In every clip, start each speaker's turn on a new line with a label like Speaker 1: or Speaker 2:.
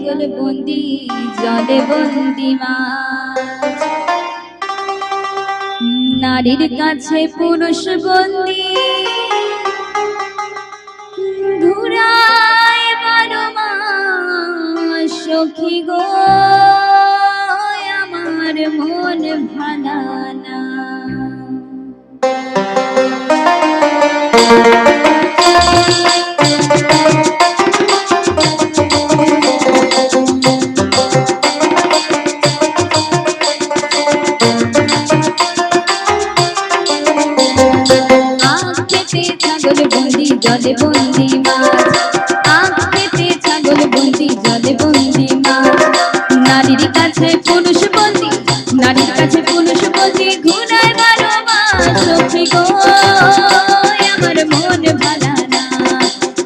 Speaker 1: ছাগল বন্দি জলে বন্দি মাছ। নারীর কাছে পুরুষ বন্দি ঘুরায় খেতে ছাগল বন্দি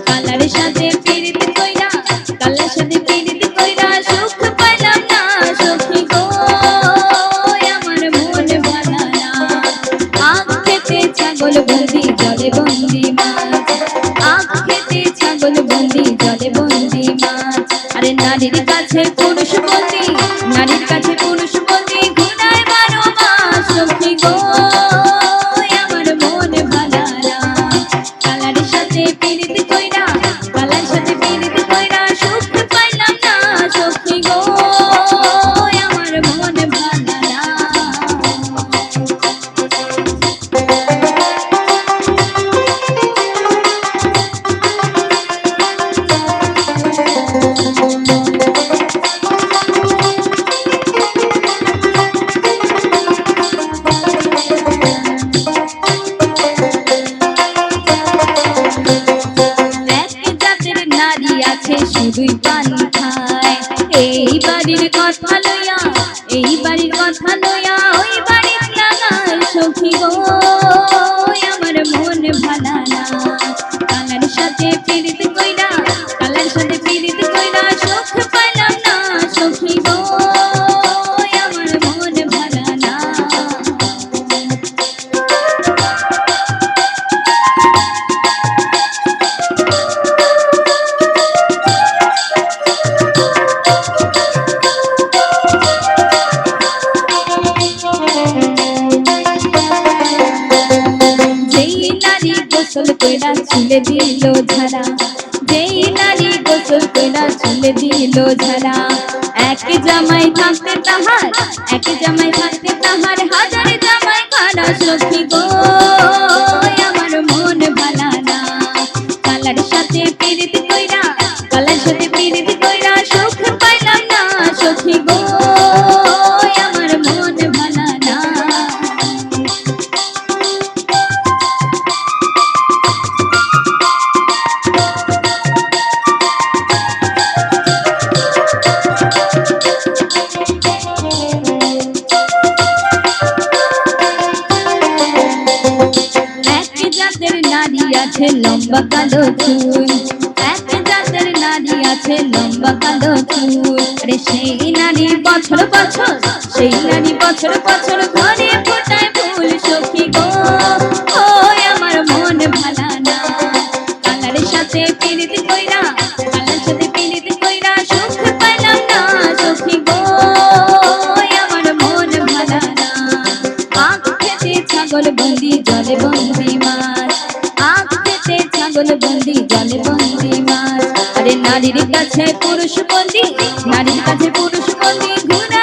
Speaker 1: কালার সাথে পীড়িত কইরা কালার সাথে পীড়িত কইরা সুখ পাইলাম জলে বন্দি মাছ আখ খেতে ছাগল বন্দি জলে কাছে পুরুষ বন্দি নারীর কাছে এই বাড়ির কথা লইয়া এই বাড়ির চুলে দিল ঝাড়া। যেই নারী গোসল কইরা চুলে দিল ঝাড়া। এক জামাই থাকতে তাহার, এক জামাই থাকতে তাহার। হাজার জামাই খানা সখী গো আছে লম্বা কালো চুল। এক জাতের নারী আছে লম্বা কালো চুল। আরে সেই নারী বছর বছর, সেই নারী বছর বছর ঘরে ফোটায় ফুল সখী গো। আমার মন ভালা না। কালার সাথে পীড়িত কইরা, কালার সাথে পীড়িত কইরা সুখ পাইলাম না সখী গো। আমার মন ভালা না। আখ খেতে ছাগল বন্দি জলে বন্দি ছাগল বন্দি জলে বন্দি মাছ। আরে নারীর কাছে পুরুষ বন্দি, নারীর কাছে পুরুষ বন্দি ঘুরায়